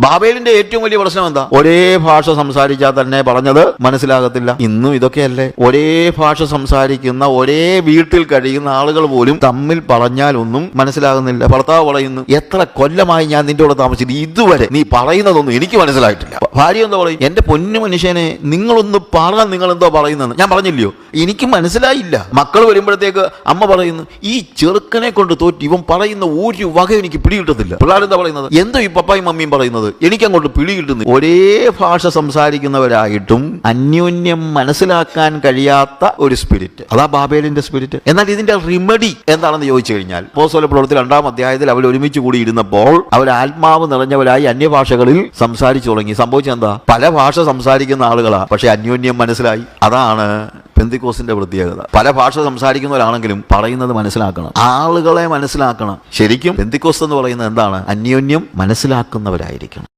ബാബേലിന്റെ ഏറ്റവും വലിയ പ്രശ്നം എന്താ? ഒരേ ഭാഷ സംസാരിച്ചാൽ തന്നെ പറഞ്ഞത് മനസ്സിലാകത്തില്ല. ഇന്നും ഇതൊക്കെയല്ലേ? ഒരേ ഭാഷ സംസാരിക്കുന്ന ഒരേ വീട്ടിൽ കഴിയുന്ന ആളുകൾ പോലും തമ്മിൽ പറഞ്ഞാൽ ഒന്നും മനസ്സിലാകുന്നില്ല. ഭർത്താവ് പറയുന്നു എത്ര കൊല്ലമായി ഞാൻ നിന്റെ കൂടെ താമസിച്ചത് ഇതുവരെ നീ പറയുന്നതൊന്നും എനിക്ക് മനസ്സിലായിട്ടില്ല. ഭാര്യ എന്താ പറയും? എന്റെ പൊന്നു മനുഷ്യനെ നിങ്ങളൊന്ന് പറ നിങ്ങൾ എന്തോ പറയുന്നത് ഞാൻ പറഞ്ഞില്ലയോ? എനിക്ക് മനസ്സിലായില്ല. മക്കൾ വരുമ്പോഴത്തേക്ക് അമ്മ പറയുന്നു ഈ ചെറുക്കനെ കൊണ്ട് തോറ്റി ഇവൻ പറയുന്ന ഒരു വക എനിക്ക് പിടികിട്ടത്തില്ല. പിള്ളേരെന്താ പറയുന്നത്? എന്തോ ഈ പപ്പായും മമ്മിയും പറയുന്നത്? എനിക്കങ്ങോട്ട് പിടി കിട്ടുന്നു ഒരേ ഭാഷ സംസാരിക്കുന്നവരായിട്ടും അന്യോന്യം മനസ്സിലാക്കാൻ കഴിയാത്ത ഒരു സ്പിരിറ്റ് അതാ ബാബേലിന്റെ സ്പിരിറ്റ് എന്നാൽ ഇതിന്റെ റിമഡി എന്താണെന്ന് ചോദിച്ചു കഴിഞ്ഞാൽ പോസ്തല പ്രവർത്തി രണ്ടാം അധ്യായത്തിൽ അവർ ഒരുമിച്ച് കൂടി ഇരുന്നപ്പോൾ അവർ ആത്മാവ് നിറഞ്ഞവരായി അന്യഭാഷകളിൽ സംസാരിച്ചു തുടങ്ങി. സംഭവിച്ചെന്താ? പല ഭാഷ സംസാരിക്കുന്ന ആളുകളാ പക്ഷെ അന്യോന്യം മനസ്സിലായി. അതാണ് പെന്തിക്കോസിന്റെ പ്രത്യേകത പല ഭാഷ സംസാരിക്കുന്നവരാണെങ്കിലും പറയുന്നത് മനസ്സിലാക്കണം. ആളുകളെ മനസ്സിലാക്കണം. ശരിക്കും പെന്തിക്കോസ് എന്ന് പറയുന്നത് എന്താണ്? അന്യോന്യം മനസ്സിലാക്കുന്നവരായിരിക്കണം.